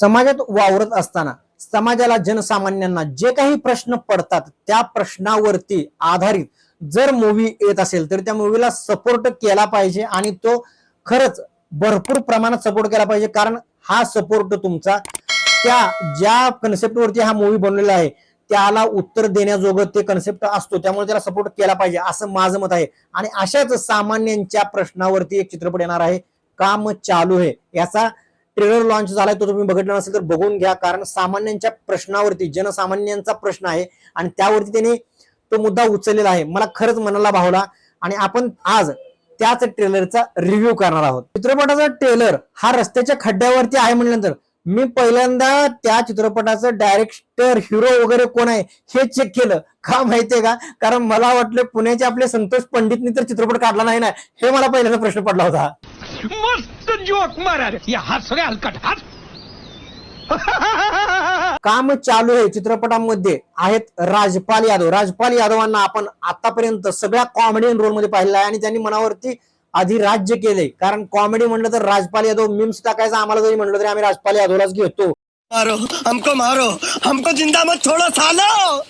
समाजात वावरत असताना समाजाला जनसामान्यांना जे काही प्रश्न पडतात त्या प्रश्नावरती आधारित जर मूवी येत असेल तर त्या मूवीला सपोर्ट केला पाहिजे आणि तो खरंच भरपूर प्रमाणात सपोर्ट केला पाहिजे. कारण हा सपोर्ट तुमचा त्या ज्या कन्सेप्टवरती हा मूवी बनलेला आहे त्याला उत्तर देण्याजोगं ते कन्सेप्ट असतो. त्यामुळे त्याला सपोर्ट केला पाहिजे असं माझं मत आहे. आणि अशाच सामान्यांच्या प्रश्नावरती एक चित्रपट येणार आहे काम चालू आहे. याचा ट्रेलर लॉन्च झालाय तो तुम्ही बघितला नसेल तर बघून घ्या. कारण सामान्यांच्या प्रश्नावरती जनसामान्यांचा प्रश्न आहे आणि त्यावरती त्यांनी तो मुद्दा उचललेला आहे. मला खरंच मनाला भावला आणि आपण आज त्याच ट्रेलरचा रिव्ह्यू करणार आहोत. चित्रपटाचा ट्रेलर हा रस्त्याच्या खड्ड्यावरती आहे म्हणल्यानंतर मी पहिल्यांदा त्या चित्रपटाचं डायरेक्टर हिरो वगैरे कोण आहे हे चेक केलं. का माहितीये का? कारण मला वाटलं पुण्याचे आपले संतोष पंडितनी तर चित्रपट काढला नाही ना? हे मला पहिल्यांदा प्रश्न पडला होता. मस्त जोक मारा रे. या हात सगळे हलकट हात. काम चालू आहे चित्रपटामध्ये. आहेत राजपाल यादव. राजपाल यादवांना आपण आतापर्यंत सगळ्या कॉमेडी रोलमध्ये पाहिलेला आहे आणि त्यांनी मनावरती आधी राज्य केलंय. कारण कॉमेडी म्हणलं तर राजपाल यादव मिम्स टाकायचं आम्हाला जरी म्हणलं तरी आम्ही राजपाल यादवलाच घेतो. मारो हमको मारो. हमको जिंदा मत छोड़ो सालो.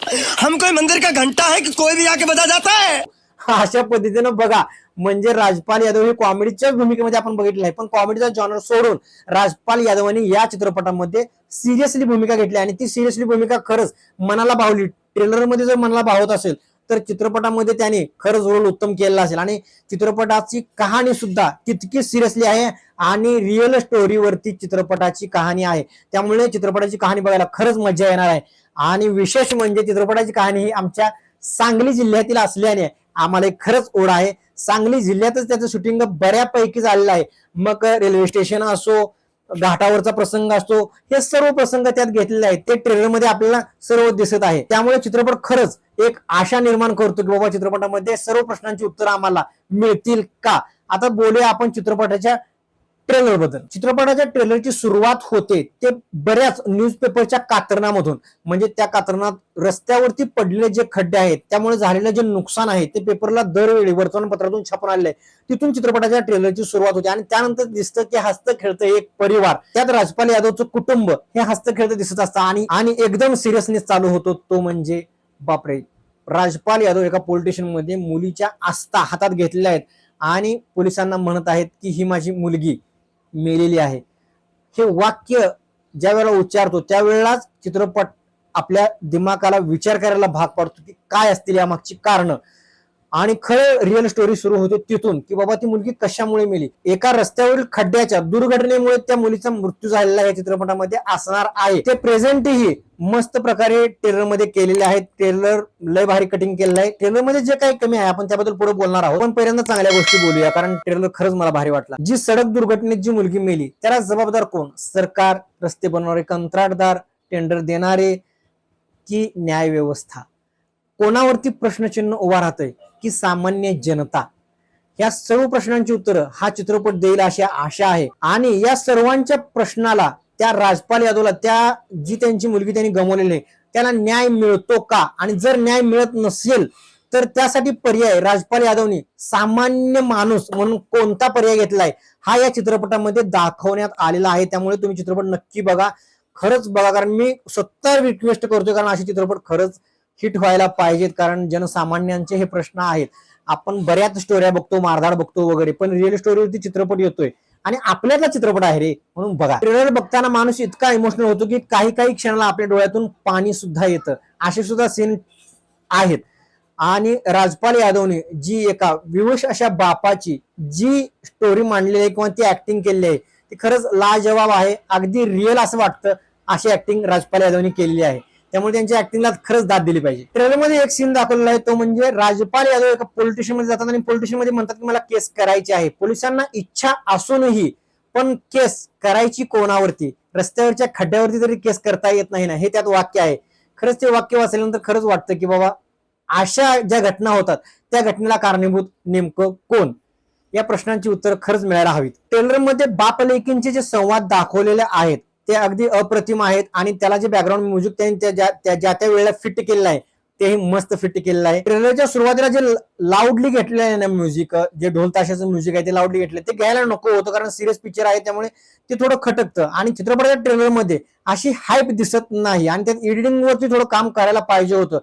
हम कोई मंदिर का घंटा है कि कोई भी आके बजा जाता है? अशा पद्धतीनं बघा म्हणजे राजपाल यादव हे कॉमेडीच्याच भूमिकेमध्ये आपण बघितलं आहे पण कॉमेडीचा जॉनर सोडून राजपाल यादवांनी या चित्रपटामध्ये सिरियसली भूमिका घेतली आणि ती सिरियसली भूमिका खरंच मनाला भावली. ट्रेलरमध्ये जर मनाला भावत असेल तर चित्रपटामध्ये त्याने खरंच रोल उत्तम केलेला असेल. आणि चित्रपटाची कहाणी सुद्धा तितकीच सिरियसली आहे आणि रिअल स्टोरीवरती चित्रपटाची कहाणी आहे. त्यामुळे चित्रपटाची कहाणी बघायला खरंच मजा येणार आहे. आणि विशेष म्हणजे चित्रपटाची कहाणी ही आमच्या सांगली जिल्ह्यातील असल्याने आम्हाला एक खरंच ओढ आहे. सांगली जिल्ह्यातच त्याचं शूटिंग बऱ्यापैकी झालेलं आहे. मग रेल्वे स्टेशन असो घाटावरचा प्रसंग असतो हे सर्व प्रसंग त्यात घेतलेले आहेत. ते ट्रेलरमध्ये आपल्याला सर्व दिसत आहे. त्यामुळे चित्रपट खरंच एक आशा निर्माण करतो की बाबा चित्रपटामध्ये सर्व प्रश्नांची उत्तरं आम्हाला मिळतील का? आता बोलूया आपण चित्रपटाच्या ट्रेलरबद्दल. चित्रपटाच्या ट्रेलरची सुरुवात होते ते बऱ्याच न्यूजपेपरच्या कातरणामधून. म्हणजे त्या कातरणात रस्त्यावरती पडलेले जे खड्डे आहेत त्यामुळे झालेलं जे नुकसान आहे ते पेपरला दरवेळी वर्तमानपत्रातून छापून आलेलं आहे तिथून चित्रपटाच्या ट्रेलरची सुरुवात होते. आणि त्यानंतर दिसतं की हस्त खेळतं एक परिवार. त्यात राजपाल यादवचं कुटुंब हे हस्त खेळतं दिसत असतं. आणि आणि एकदम सिरियसनेस चालू होतो तो म्हणजे बापरे राजपाल यादव एका पोलिटिशियनमध्ये मुलीच्या आस्था हातात घेतलेल्या आहेत. आणि पोलिसांना म्हणत आहेत की ही माझी मुलगी. मेलेली आहे. हे वाक्य ज्या वेळेला उच्चारतो त्यावेळेलाच चित्रपट आपल्या दिमागाला विचार करायला भाग पाडतो की काय असतील यामागची कारणं. आणि खरं रिअल स्टोरी सुरू होते तिथून की बाबा ती मुलगी कशामुळे मेली? एका रस्त्यावरील खड्ड्याच्या दुर्घटनेमुळे त्या मुलीचा मृत्यू झालेला या चित्रपटामध्ये असणार आहे. ते प्रेझेंटही मस्त प्रकारे ट्रेलरमध्ये केलेले आहेत. ट्रेलर लय भारी कटिंग केलेलं आहे. ट्रेलरमध्ये जे काही कमी आहे आपण त्याबद्दल पुढे बोलणार आहोत. पण पहिल्यांदा चांगल्या गोष्टी बोलूया कारण ट्रेलर खरंच मला भारी वाटला. जी सडक दुर्घटनेत जी मुलगी मेली त्याला जबाबदार कोण? सरकार रस्ते बनवणारे कंत्राटदार टेंडर देणारे की न्याय व्यवस्था कोणावरती प्रश्नचिन्ह उभा राहतंय? की सामान्य जनता. या सर्व प्रश्नांची उत्तरं हा चित्रपट देईल अशी आशा आहे. आणि या सर्वांच्या प्रश्नाला त्या राजपाल यादवला त्या जी त्यांची मुलगी त्यांनी गमवलेली आहे त्याला न्याय मिळतो का? आणि जर न्याय मिळत नसेल तर त्यासाठी पर्याय राजपाल यादवनी सामान्य माणूस म्हणून कोणता पर्याय घेतलाय? हा या चित्रपटामध्ये दाखवण्यात आलेला आहे. त्यामुळे तुम्ही चित्रपट नक्की बघा. खरंच बघा कारण मी स्वतः रिक्वेस्ट करतोय कारण असे चित्रपट खरंच हिट व्हायला पाहिजेत कारण जनसामान्यांचे हे प्रश्न आहेत. आपण बऱ्याच स्टोऱ्या बघतो मारधाड बघतो वगैरे पण रिअल स्टोरीवरती चित्रपट येतोय. आणि आपल्यातला चित्रपट आहे रे म्हणून बघा. ट्रेलर बघताना माणूस इतका इमोशनल होतो की काही काही क्षणाला आपल्या डोळ्यातून पाणी सुद्धा येतं. असे सुद्धा सीन आहेत. आणि राजपाल यादवने जी एका विवश अशा बापाची जी स्टोरी मांडलेली आहे किंवा ती ऍक्टिंग केलेली आहे ती खरंच लाजवाब आहे अगदी रिअल असं वाटतं अशी ऍक्टिंग राजपाल यादवने केलेली आहे. त्यामुळे त्यांच्या ऍक्टिंगला खरंच दाद दिली पाहिजे. ट्रेलरमध्ये एक सीन दाखवलेला आहे तो म्हणजे राजपाल यादव एका पोलिटिशियनमध्ये जातात आणि पोलिटिशियनमध्ये म्हणतात की मला केस करायची आहे. पोलिसांना इच्छा असूनही पण केस करायची कोणावरती? रस्त्यावरच्या खड्ड्यावरती तरी केस करता येत नाही ना हे त्यात वाक्य आहे. खरंच ते वाक्य वाचल्यानंतर खरंच वाटतं की बाबा अशा ज्या घटना होतात त्या घटनेला कारणीभूत नेमकं कोण? या प्रश्नांची उत्तर खरंच मिळायला हवीत. ट्रेलरमध्ये बाप लेकींचे जे संवाद दाखवलेले आहेत ते अगदी अप्रतिम आहेत आणि त्याला जे बॅकग्राऊंड म्युझिक त्यांनी त्या ज्या त्या- ज्या त्या वेळेला फिट केलेलं आहे तेही मस्त फिट केलेलं आहे. ट्रेलरच्या सुरुवातीला जे लाऊडली घेतलेलं आहे ना म्युझिक जे ढोल ताशाचं म्युझिक आहे ते लाऊडली घेतलं ते घ्यायला नको होतं कारण सिरियस पिक्चर आहे त्यामुळे ते थोडं खटकतं. आणि चित्रपटाच्या ट्रेलरमध्ये अशी हाईप दिसत नाही आणि त्यात एडिटिंगवरती थोडं काम करायला पाहिजे होतं.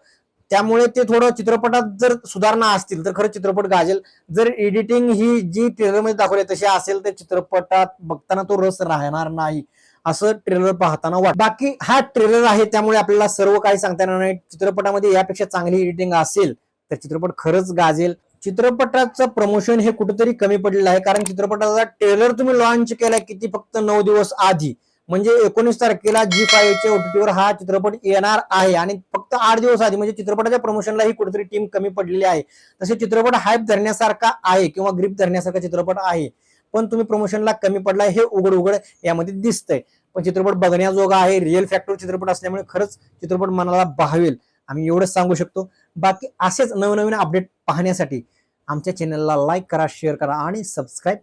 त्यामुळे ते थोडं चित्रपटात जर सुधारणा असतील तर खरं चित्रपट गाजेल. जर एडिटिंग ही जी ट्रेलरमध्ये दाखवली तशी असेल तर चित्रपटात बघताना तो रस राहणार नाही. असं ट्रेलर पाहताना वाट बाकी हा ट्रेलर आहे त्यामुळे आपल्याला सर्व काही सांगता येणार नाही. चित्रपटामध्ये यापेक्षा चांगली एडिटिंग असेल तर चित्रपट खरंच गाजेल. चित्रपटाचं प्रमोशन हे कुठेतरी कमी पडलेलं आहे कारण चित्रपटाचा ट्रेलर तुम्ही लॉन्च केलाय किती फक्त नऊ दिवस आधी. म्हणजे एकोणीस तारखेला जी फायच्या ओटीटीवर हा चित्रपट येणार आहे आणि फक्त आठ दिवस आधी. म्हणजे चित्रपटाच्या प्रमोशनला ही कुठेतरी टीम कमी पडलेली आहे. तसे चित्रपट हायप धरण्यासारखा आहे किंवा ग्रीप धरण्यासारखा चित्रपट आहे. पण तुम्ही प्रमोशनला कमी पडलाय हे उघड उघड यामध्ये दिसतंय. पण चित्रपट बघण्याजोगा आहे रिअल फॅक्टर चित्रपट असल्यामुळे खरंच चित्रपट मनाला भावेल. आम्ही एवढंच सांगू शकतो. बाकी असेच नवनवीन अपडेट पाहण्यासाठी आमच्या चॅनलला लाईक करा शेअर करा आणि सबस्क्राईब करा.